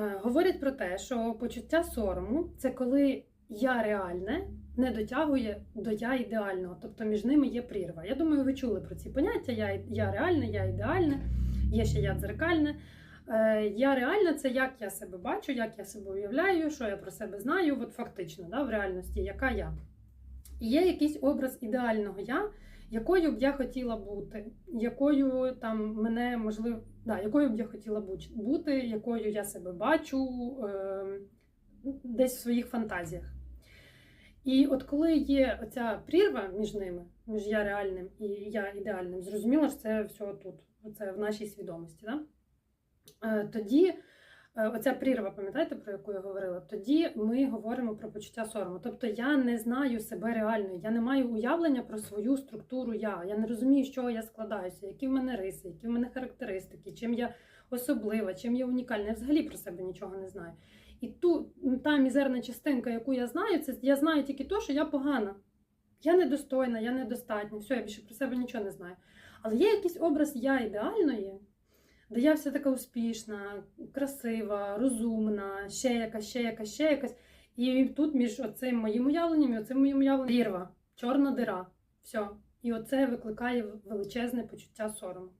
Е, Говорять про те, що почуття сорому це коли я реальне не дотягує до я ідеального, тобто між ними є прірва. Я думаю, ви чули про ці поняття: я, я реальне, я ідеальне, є ще я дзеркальне. Е, Я реальна це як я себе бачу, як я себе уявляю, що я про себе знаю, от фактично, да, в реальності, яка я. І є якийсь образ ідеального я, якою б я хотіла бути, якою там мене можливо, да, якою б я хотіла бути, якою я себе бачу е, десь в своїх фантазіях. І от коли є оця прірва між ними, між я реальним і я ідеальним, зрозуміло, що це все тут, це в нашій свідомості. Да? Е, Тоді оця прірва, пам'ятаєте, про яку я говорила? Тоді ми говоримо про почуття сорому. Тобто я не знаю себе реально, я не маю уявлення про свою структуру я. Я не розумію, з чого я складаюся, які в мене риси, які в мене характеристики, чим я особлива, чим я унікальна. Я взагалі про себе нічого не знаю. І ту та мізерна частинка, яку я знаю, це я знаю тільки то, що я погана. Я недостойна, я недостатня, все, я більше про себе нічого не знаю. Але є якийсь образ я ідеальної, де я вся така успішна, красива, розумна, ще якась, ще якась, ще якась. І тут між оцим моїм уявленням і оцим моїм уявленням дірва, чорна дира. Все. І оце викликає величезне почуття сорому.